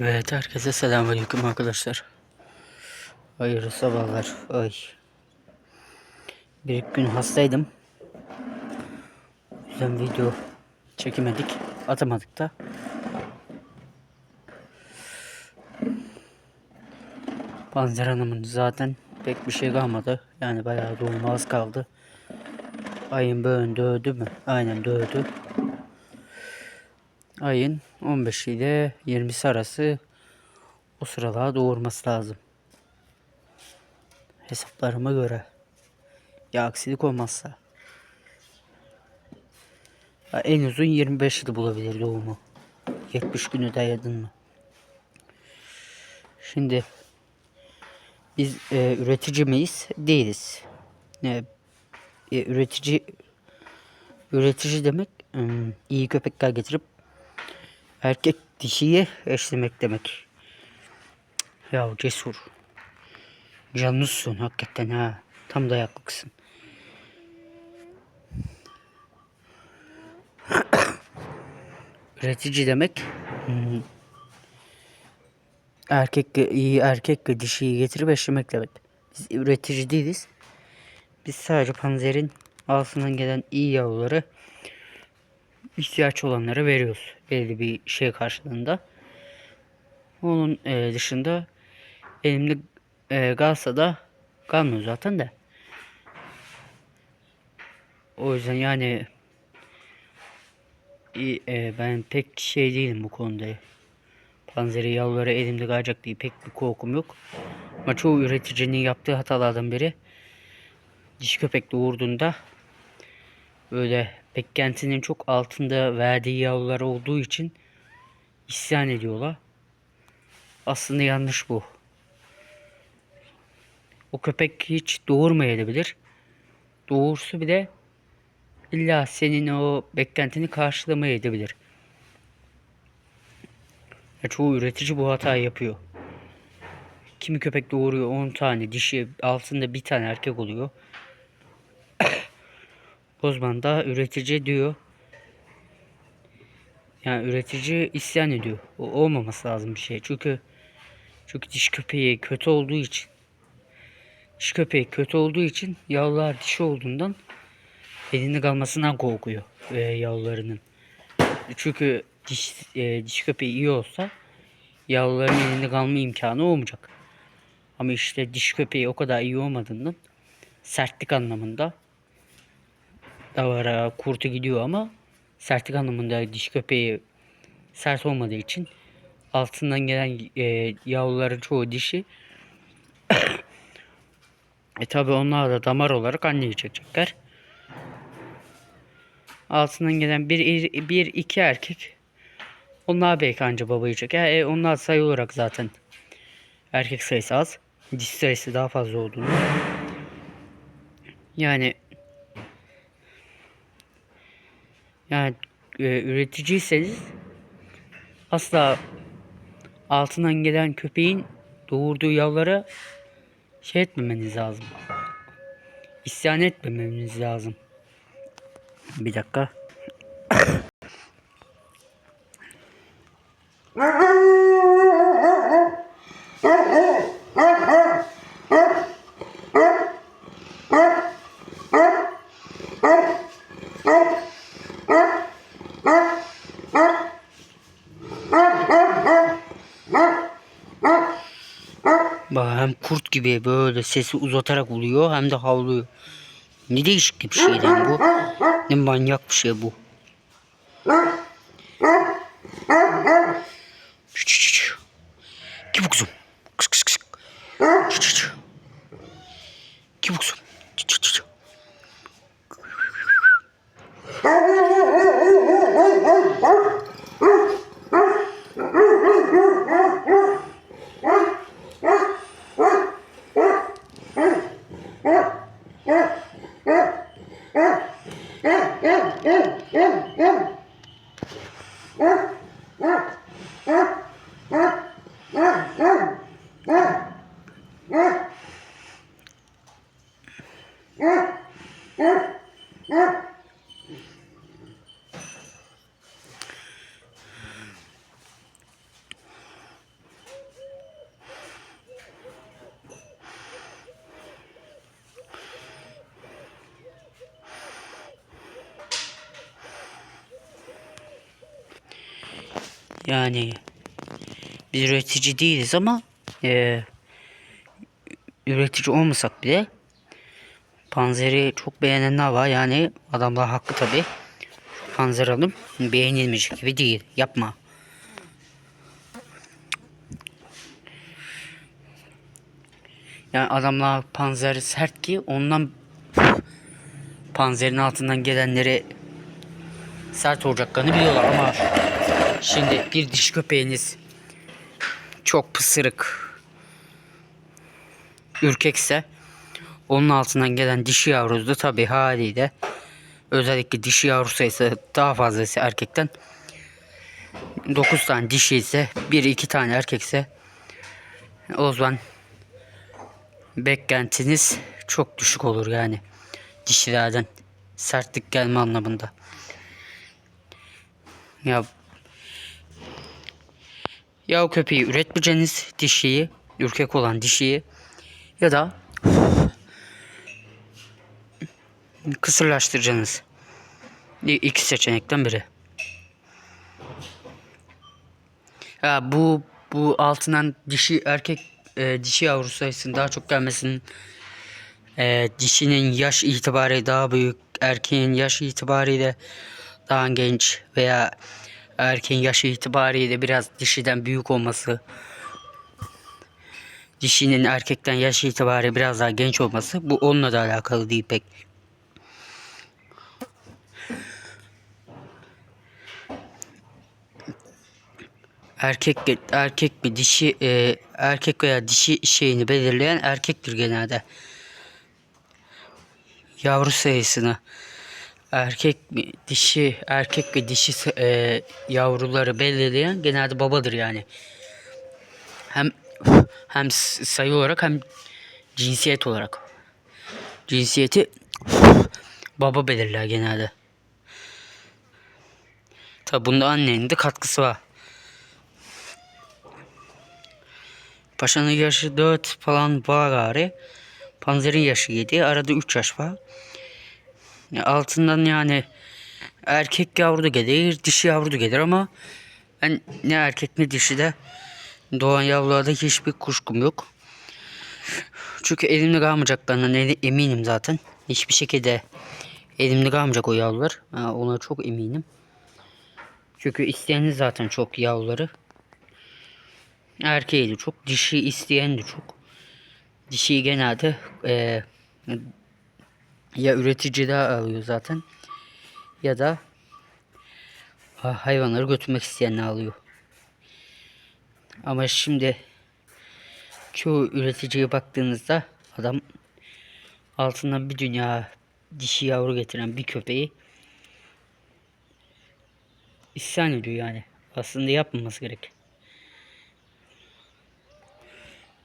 Evet herkese selamünaleyküm arkadaşlar. Hayırlı sabahlar. Ay. Bir gün hastaydım. O yüzden video çekemedik. Atamadık da. Panzer Hanım'ın zaten pek bir şey kalmadı. Yani bayağı doğum az kaldı. Ayın böğün dövdü mü? Aynen dövdü. Ayın 15 ile 20'si arası o sıralar doğurması lazım. Hesaplarıma göre. Ya aksilik olmazsa. Ya en uzun 25 yıl bulabilir doğumu. 70 günü dayadın mı? Şimdi biz e, üretici miyiz? Değiliz. E, e, üretici üretici demek ım, iyi köpekler getirip erkek dişiyi eşlemek demek. Ya cesur. Canlısın hakikaten ha. Tam dayaklısın. Üretici demek hmm, erkek iyi erkekle dişiyi getirip eşlemek demek. Biz üretici değiliz. Biz sadece panzerin altından gelen iyi yavruları ihtiyaç olanlara veriyoruz. Belli bir şey karşılığında. Onun e, dışında elimde e, kalsa da kalmıyor zaten de. O yüzden yani e, ben pek şey değilim bu konuda. Panzeri yavruları elimde kalacak diye pek bir korkum yok. Ama çoğu üreticinin yaptığı hatalardan biri diş köpek doğurduğunda böyle beklentinin çok altında verdiği yavrular olduğu için isyan ediyorlar. Aslında yanlış bu. O köpek hiç doğurmayabilir. Doğursa bile illa senin o beklentini karşılamayabilir. Ya çoğu üretici bu hatayı yapıyor. Kimi köpek doğuruyor 10 tane dişi altında bir tane erkek oluyor. O zaman da üretici diyor. Yani üretici isyan ediyor. O olmaması lazım bir şey. Çünkü çünkü diş köpeği kötü olduğu için diş köpeği kötü olduğu için yavrular dişi olduğundan elinde kalmasından korkuyor e, yavrularının. Çünkü diş, e, diş köpeği iyi olsa yavruların elinde kalma imkanı olmayacak. Ama işte diş köpeği o kadar iyi olmadığından sertlik anlamında davara kurtu gidiyor ama sertlik anlamında diş köpeği sert olmadığı için altından gelen e, yavruların çoğu dişi e tabi onlar da damar olarak anneyi çekecekler. Altından gelen bir, bir iki erkek onlar belki anca babayı çeker. E, onlar sayı olarak zaten erkek sayısı az. Diş sayısı daha fazla olduğunu. Yani yani e, üreticiyseniz asla altından gelen köpeğin doğurduğu yavrulara şey etmemeniz lazım. İsyan etmemeniz lazım. Bir dakika. Bak hem kurt gibi böyle sesi uzatarak uluyor hem de havlıyor. Ne değişik bir şey lan bu. Ne manyak bir şey bu. Kim bu kızım? Kıs kıs kıs. Kim bu kızım? Yani biz üretici değiliz ama e, üretici olmasak bile Panzer'i çok beğenenler var. Yani adamlar haklı tabi. Panzer alım beğenilmeyecek gibi değil. Yapma. Yani adamlar panzer sert ki ondan panzerin altından gelenleri sert olacaklarını biliyorlar ama şimdi bir diş köpeğiniz çok pısırık ürkekse onun altından gelen dişi yavrusu da tabi haliyle özellikle dişi yavru sayısı daha fazlası erkekten 9 tane dişi ise 1-2 tane erkekse o zaman beklentiniz çok düşük olur yani dişilerden sertlik gelme anlamında. Ya ya o köpeği üretmeyeceğiniz dişiyi, ürkek olan dişiyi ya da kısırlaştıracaksınız. İki seçenekten biri. Ya bu bu altından dişi erkek e, dişi yavru sayısının daha çok gelmesinin e, dişinin yaş itibariyle daha büyük, erkeğin yaş itibariyle daha genç veya erkeğin yaşı itibariyle biraz dişiden büyük olması dişinin erkekten yaş itibariyle biraz daha genç olması bu onunla da alakalı değil pek. Erkek erkek bir dişi e, erkek veya dişi şeyini belirleyen erkektir genelde. Yavru sayısını erkek mi dişi erkek ve dişi e, yavruları belirleyen genelde babadır yani. Hem hem sayı olarak hem cinsiyet olarak. Cinsiyeti baba belirler genelde. Tabi bunda annenin de katkısı var. Paşa'nın yaşı 4 falan var gari. Panzer'in yaşı 7. Arada 3 yaş var. Altından yani erkek yavru da gelir, dişi yavru da gelir ama ben ne erkek ne dişi de doğan yavrularda hiçbir kuşkum yok. Çünkü elimde kalmayacaklarından e- eminim zaten. Hiçbir şekilde elimde kalmayacak o yavrular. Ona çok eminim. Çünkü isteyeniniz zaten çok yavruları. Erkeği de çok, dişi isteyen de çok. Dişiyi genelde eee ya üreticide alıyor zaten ya da ha- hayvanları götürmek isteyenler alıyor. Ama şimdi çoğu üreticiye baktığınızda adam altından bir dünya dişi yavru getiren bir köpeği isyan ediyor yani. Aslında yapmaması gerek.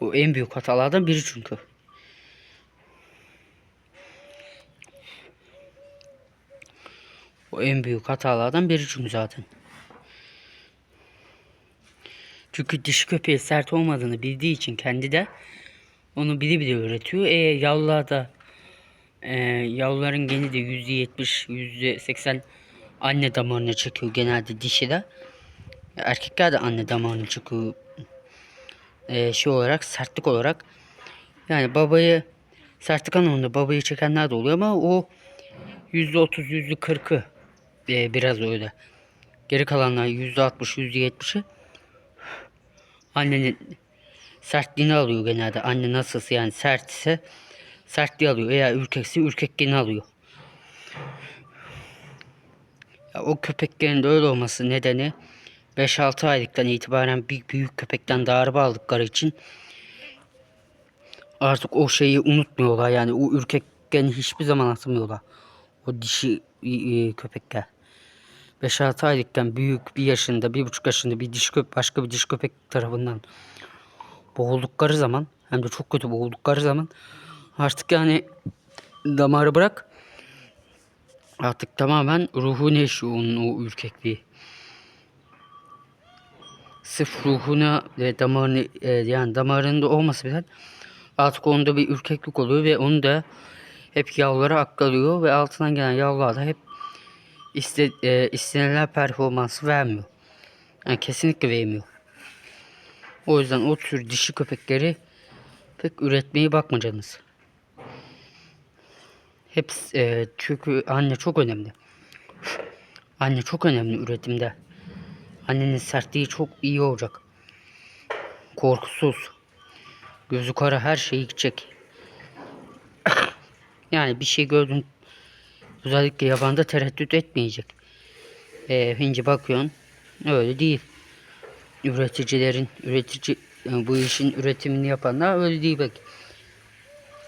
Bu en büyük hatalardan biri çünkü. O en büyük hatalardan biri çünkü zaten. Çünkü dişi köpeği sert olmadığını bildiği için kendi de onu bile bile öğretiyor. E yavrular da e, yavruların geni de %70, %80 anne damarına çıkıyor genelde dişi de. Erkekler de anne damarına çıkıyor. E, şey olarak sertlik olarak. Yani babayı sertlik anlamında babayı çekenler de oluyor ama o %30, %40'ı e, biraz öyle. Geri kalanlar %60, %70'i annenin sertliğini alıyor genelde. Anne nasılsa yani sert ise sertliği alıyor. Eğer ürkekse ürkekliğini alıyor. Ya, o köpeklerin de öyle olması nedeni 5-6 aylıktan itibaren bir büyük köpekten darbe aldıkları için artık o şeyi unutmuyorlar. Yani o ürkeklerini hiçbir zaman atmıyorlar. O dişi e, köpekler. 5-6 aylıkken büyük bir yaşında, bir buçuk yaşında bir diş köpek, başka bir diş köpek tarafından boğuldukları zaman hem de çok kötü boğuldukları zaman artık yani damarı bırak artık tamamen ruhu yaşıyor onun o ürkekliği. Sırf ruhuna ve damarını e, yani damarında olmasa bile artık onda bir ürkeklik oluyor ve onu da hep yavrulara aktarıyor ve altından gelen yavrular da hep iste, e, istenilen performansı vermiyor. Yani kesinlikle vermiyor. O yüzden o tür dişi köpekleri pek üretmeye bakmayacaksınız. Hepsi e, çünkü anne çok önemli. Anne çok önemli üretimde. Annenin sertliği çok iyi olacak. Korkusuz. Gözü kara her şeyi gidecek. yani bir şey gördün özellikle yabanda tereddüt etmeyecek. E, hinci bakıyorsun öyle değil. Üreticilerin üretici yani bu işin üretimini yapanlar öyle değil bak.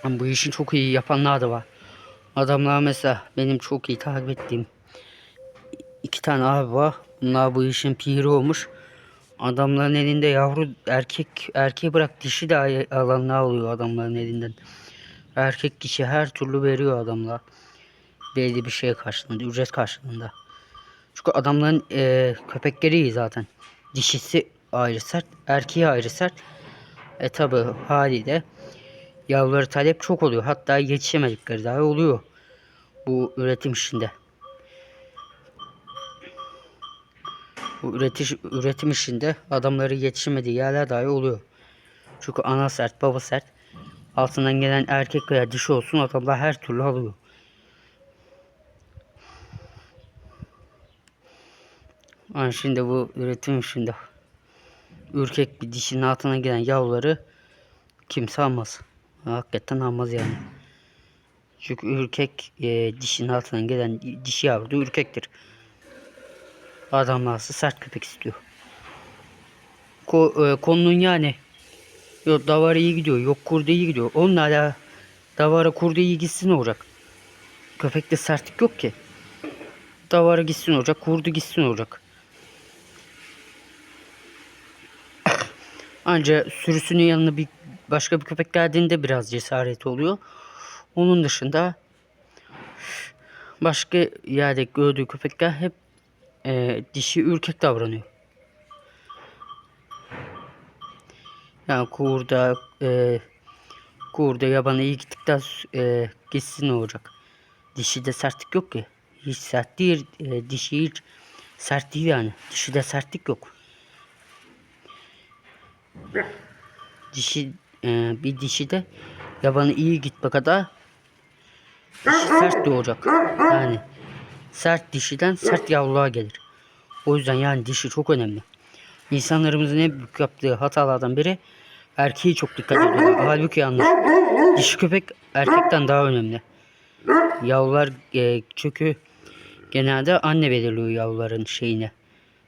Ama bu işin çok iyi yapanlar da var. Adamlar mesela benim çok iyi takip ettiğim iki tane abi var. Bunlar bu işin piri olmuş. Adamların elinde yavru erkek erkeği bırak dişi de alanlar oluyor adamların elinden. Erkek kişi her türlü veriyor adamlar. Belli bir şey karşılığında, ücret karşılığında. Çünkü adamların eee, köpekleri iyi zaten. Dişisi ayrı sert, erkeği ayrı sert. E tabi haliyle yavruları talep çok oluyor. Hatta yetişemedikleri dahi oluyor. Bu üretim işinde. Bu üretiş, üretim işinde adamları yetişemediği yerler dahi oluyor. Çünkü ana sert, baba sert. Altından gelen erkek veya dişi olsun adamlar her türlü alıyor. Yani şimdi bu üretim işinde ürkek bir dişinin altına gelen yavruları kimse almaz. Hakikaten almaz yani. Çünkü ürkek e, dişinin altından gelen dişi yavru da ürkektir. Adamlarsa sert köpek istiyor. Ko, e, konunun yani yok davara iyi gidiyor, yok kurdu iyi gidiyor. Onunla ala davara kurdu iyi gitsin olacak. Köpekte sertlik yok ki. Davara gitsin olacak, kurdu gitsin olacak. Anca sürüsünün yanına bir başka bir köpek geldiğinde biraz cesareti oluyor. Onun dışında başka yerde gördüğü köpekler hep e, dişi ürkek davranıyor. Yani kurda e, kurda yabana iyi gittikten e, gitsin olacak. Dişi de sertlik yok ki. Hiç sert değil. E, dişi hiç sert değil yani. Dişi de sertlik yok. Dişi e, bir dişi de yabanı iyi gitme kadar dişi sert doğacak. Yani sert dişiden sert yavrular gelir. O yüzden yani dişi çok önemli. İnsanlarımızın en büyük yaptığı hatalardan biri erkeği çok dikkat ediyorlar. Halbuki yanlış. Dişi köpek erkekten daha önemli. Yavrular e, çünkü genelde anne belirliyor yavruların şeyini.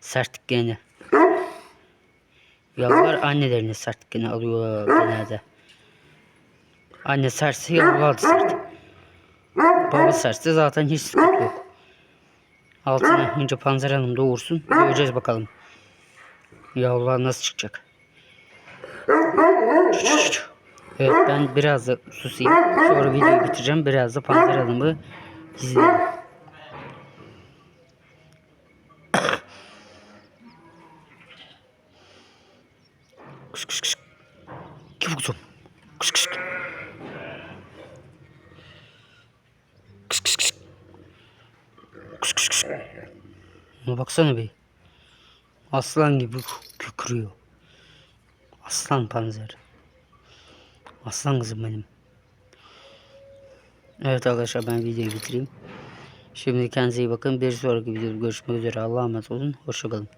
Sertliklerini. Yavrular annelerinin sertliklerini alıyor genelde. Anne sertse yavrular da sert. Baba sertse zaten hiç sıkıntı yok. Altına önce Panzer Hanım doğursun. Göreceğiz bakalım. Yavrular nasıl çıkacak. Evet ben biraz da susayım. Sonra videoyu bitireceğim. Biraz da Panzer Hanım'ı izleyelim. Ona baksana bir. Aslan gibi kükrüyor. Aslan panzer. Aslan kızım benim. Evet arkadaşlar ben videoyu bitireyim. Şimdi kendinize iyi bakın. Bir sonraki videoda görüşmek üzere. Allah'a emanet olun. Hoşçakalın.